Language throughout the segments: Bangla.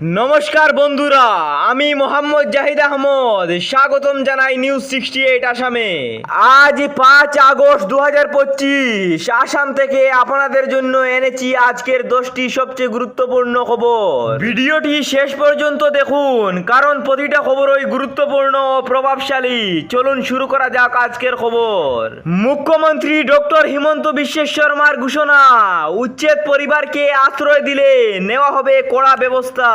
নমস্কার বন্ধুরা, আমি মোহাম্মদ জাহিদ আহমদ। স্বাগতম জানাই নিউজ সিক্সটি এইট আসামে। আজ পাঁচ আগস্ট দু হাজার পঁচিশ, আসাম থেকে আপনাদের জন্য এনেছি আজকের দশটি সবচেয়ে গুরুত্বপূর্ণ খবর। ভিডিওটি শেষ পর্যন্ত দেখুন, কারণ প্রতিটা খবরই গুরুত্বপূর্ণ ও প্রভাবশালী। চলুন শুরু করা যাক আজকের খবর। মুখ্যমন্ত্রী ডক্টর হিমন্ত বিশ্ব শর্মার ঘোষণা, উচ্ছেদ পরিবারকে আশ্রয় দিলে নেওয়া হবে কড়া ব্যবস্থা।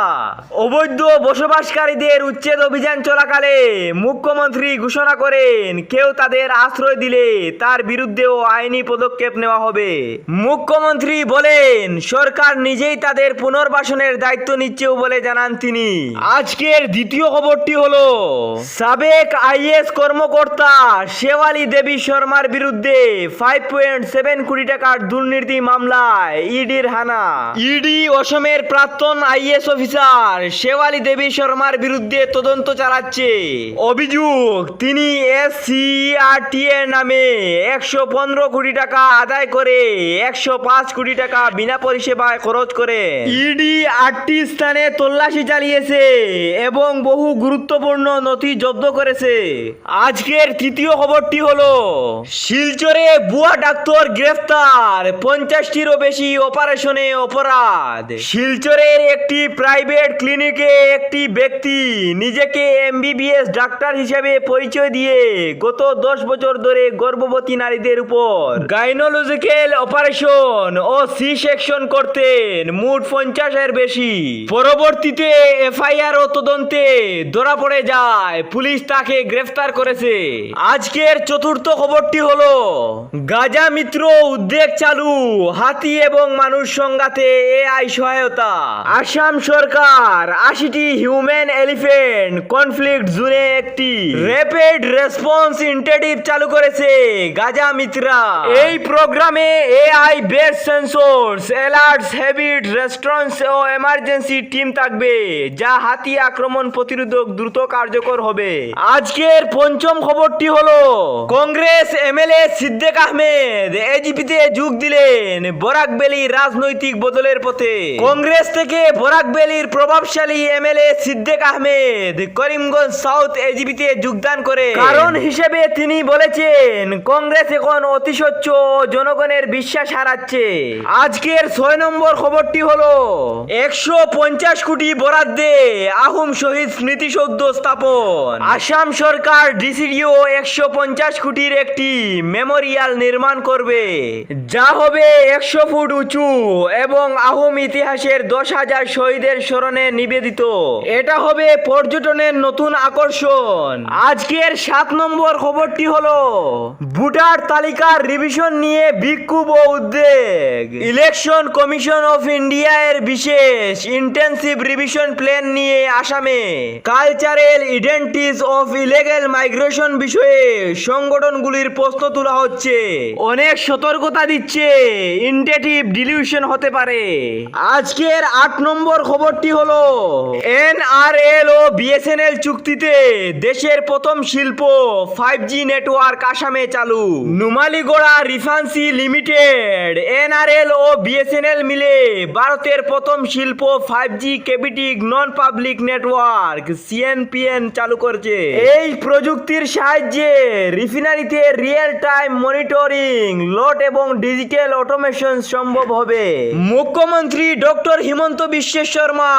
অবৈধ বসবাসকারীদের উচ্ছেদ অভিযান চলাকালে মুখ্যমন্ত্রী ঘোষণা করেন, কেউ তাদের আশ্রয় দিলে তার বিরুদ্ধেও আইনি পদক্ষেপ নেওয়া হবে। মুখ্যমন্ত্রী বলেন, সরকার নিজেই তাদের পুনর্বাসনের দায়িত্ব নিচ্ছেও বলে জানান তিনি। আজকের দ্বিতীয় খবরটি হলো, সাবেক আইএস কর্মকর্তা শেওয়ালি দেবী শর্মার বিরুদ্ধে ফাইভ পয়েন্ট সেভেন কোটি টাকার দুর্নীতি মামলায় ইডির হানা। ইডি অসমের প্রাক্তন আইএস অফিসার শেওয়ালি দেবী শর্মার বিরুদ্ধে তদন্ত চালাচ্ছে। অভিযোগ, তিনি এস এর নামে একশো পনেরো কোটি টাকা আদায় করে একশো পাঁচ কোটি টাকা বিনা পরিষেবায় খরচ করে। ইডি আটটি স্থানে তল্লাশি চালিয়েছে এবং বহু গুরুত্বপূর্ণ নথি জব্দ করেছে। আজকের তৃতীয় খবরটি হলো, শিলচরে বুয়া ডাক্তার গ্রেফতার, পঞ্চাশটিরও বেশি অপারেশনে অপরাধ। শিলচরের একটি প্রাইভেট ক্লিনিকে একটি ব্যক্তি নিজেকে এমবিবিএস ডাক্তার হিসেবে পরিচয় দিয়ে গত দশ বছর ধরে গর্ভবতী নারীদের উপর গাইনোলজিক্যাল অপারেশন ও সি সেকশন করতেন, মোট পঞ্চাশের বেশি। পরবর্তীতে এফআইআর ও তদন্তে ধরা পড়ে যায়, পুলিশ তাকে গ্রেফতার করেছে। আজকের চতুর্থ খবরটি হলো, গাজা মিত্র উদ্বেগ চালু, হাতি এবং মানুষ সংঘাতে এআই সহায়তা। আসাম সরকার আশিটি হিউম্যান এলিফেন্ট কনফ্লিক্ট জোনে একটি। র্যাপিড রেসপন্স ইন্টেটিভ চালু করেছে গাজা মিত্রা। এই প্রোগ্রামে AI base sensors, alerts, habit, restaurants ও এমার্জেন্সি টিম থাকবে, যা হাতি আক্রমণ প্রতিরোধক দ্রুত কার্যকর হবে। আজকের পঞ্চম খবরটি হলো, কংগ্রেস এমএলএ সিদ্দিক আহমেদ এজিপিতে যোগ দিলেন বরাক ভ্যালি রাজনৈতিক বদলের পথে। কংগ্রেস থেকে বরাক ভ্যালির প্রভাবশালী এমএলএ সিদ্দিক আহমেদ করিমগঞ্জ সাউথ এজিপিতে যোগদান করে। কারণ হিসেবে তিনি বলেছেন, কংগ্রেস এখন অতি স্বচ্ছ জনগণের বিশ্বাস হারাচ্ছে। আজকের ছয় নম্বর খবরটি হলো, একশো পঞ্চাশ কোটি বরাদ্দে আহুম শহীদ স্মৃতিসৌধ স্থাপন। আসাম সরকার ডিসিডিও একশো পঞ্চাশ কোটির একটি মেমোরিয়াল নির্মাণ করবে। যা হবে একশো ফুট উঁচু এবং আহুম ইতিহাসের দশ হাজার শহীদের স্মরণে নিবেদিত। এটা হবে পর্যটনের নতুন আকর্ষণ। আজকের সাত নম্বর খবরটি হলো ভোটার তালিকার রিভিশন নিয়ে বিক্ষোভ ও উদ্বেগ। ইলেকশন কমিশন অফ ইন্ডিয়া এর বিশেষ ইন্টেন্সিভ রিভিশন প্ল্যান নিয়ে আসামে cultural identities of illegal migration বিষয়ে সংগঠনগুলির প্রশ্ন তোলা হচ্ছে। অনেক সতর্কতা দিচ্ছে ইন্টেটিভ ডিলিউশন হতে পারে। আজকের আট নম্বর খবরটি হলো। এনআরএল ও বিএসএনএল চুক্তিতে দেশের প্রথম শিল্প ফাইভ জি নেটওয়ার্ক আসামে চালু। Numaligarh refinery limited. এনআরএল ও বিএসএনএল মিলে ভারতের প্রথম শিল্প five G captive non public network CNPN চালু করছে। এই প্রযুক্তির সাহায্যে রিফিনারিতে রিয়েল টাইম মনিটরিং লোড এবং ডিজিটাল অটোমেশন সম্ভব হবে। মুখ্যমন্ত্রী ডক্টর হিমন্ত বিশ্ব শর্মা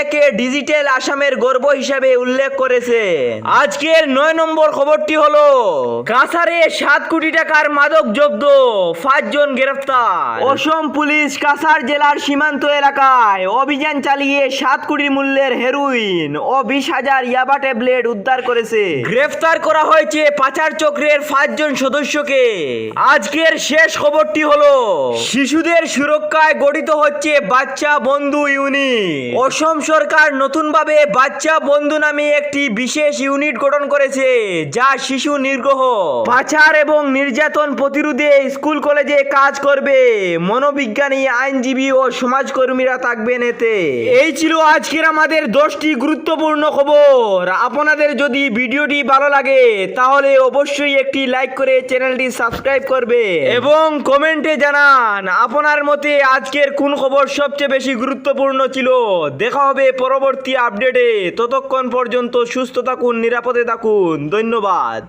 একে ডিজিটাল আসামের গর্ব হিসাবে উল্লেখ করেছে আজকের নয় নম্বর খবরটি হলো কাছারে সাত কোটি টাকার মাদক জব্দ, পাঁচজন গ্রেফতার অসম পুলিশ কাছাড় জেলার সীমান্ত এলাকায় অভিযান চালিয়ে সাত কোটি মূল্যের হেরোইন ও বিশ হাজার ইয়াবা ট্যাবলেট উদ্ধার করেছে। গ্রেফতার করা হয়েছে পাচার চক্রের পাঁচজন সদস্যকে। আজকের শেষ খবরটি হলো শিশুদের সুরক্ষায় গঠিত হচ্ছে বাচ্চা বন্ধু ইউনিট। অসম সরকার নতুনভাবে বাচ্চা বন্ধু নামে একটি বিশেষ ইউনিট গঠন করেছে যা শিশু নির্গ্রহ। পাচার এবং নির্যাতন প্রতিরোধে স্কুল কলেজে কাজ করবে। মনোবিজ্ঞানী, আইনজীবী ও সমাজকর্মীরা থাকবেন এতে। এই ছিল আজকের আমাদের দশটি গুরুত্বপূর্ণ খবর। আপনাদের যদি ভিডিওটি ভালো লাগে, তাহলে অবশ্যই একটি লাইক করে চ্যানেলটি সাবস্ক্রাইব করবে এবং কমেন্টে জানান, আপনার মতে আজকের কোন খবর সবচেয়ে বেশি গুরুত্বপূর্ণ ছিল? দেখা হবে পরবর্তী আপডেটে। ততক্ষণ পর্যন্ত সুস্থ থাকুন, নিরাপদে থাকুন। ধন্যবাদ।